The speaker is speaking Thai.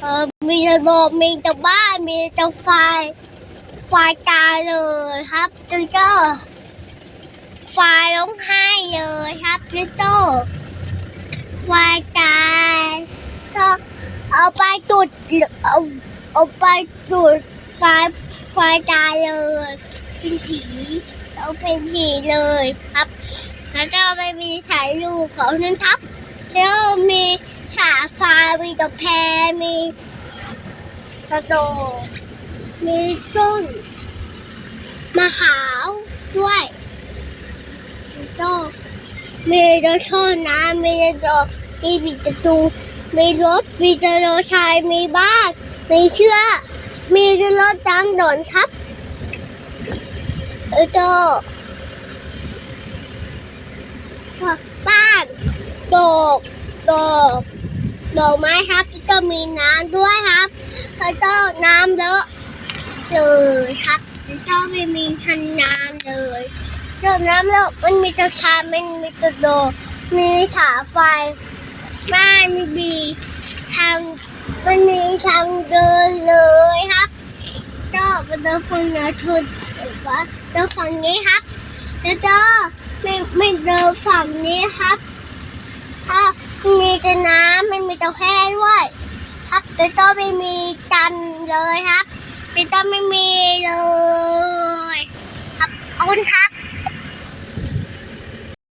เออมีแต่โลกมีต่บ้านมีต่ไฟไฟตายเลยครับจูโจ้ไฟร้องไห้เลยครับจูโจ้ไฟตายก็เอาไปจุดเอาเอาไปจุดไฟไฟตายเลยเป็นผีเอาเป็นผีเลยครับแล้วก็ไม่มีสายลูกของนั้นทับแล้วมี ฉาฟ้ามีตะแพมีกระโดมีต้นมะขาวด้วยต้มีรถช่อน้ำมีดอกมีปิดประตูมีรถมีจรถชายมีบ้านมีเชือกมีรถจังดนครับเออโตบ้านดอกดอก ดอกไม้ครับแล้วก็มีน้ำด้วยครับ แล้วก็น้ำเยอะเลยครับแล้วก็ไม่มีทันน้ำเลยเจอน้ำแล้วมันมีตะชามันมีตะโด มีสาไฟบ้านมีบีทางมันมีทางเดินเลยครับก็ไปเดินฝั่งนือชนหรือว่าเดินฝั่งนี้ครับ แล้วก็ไม่ไม่เดินฝั่งนี้ครับถ้ามีแต่น้ำไม่มีแต่แพร่ด้วย ครับปีโต้ไม่มีจันเลยครับแต่ก็ไม่มี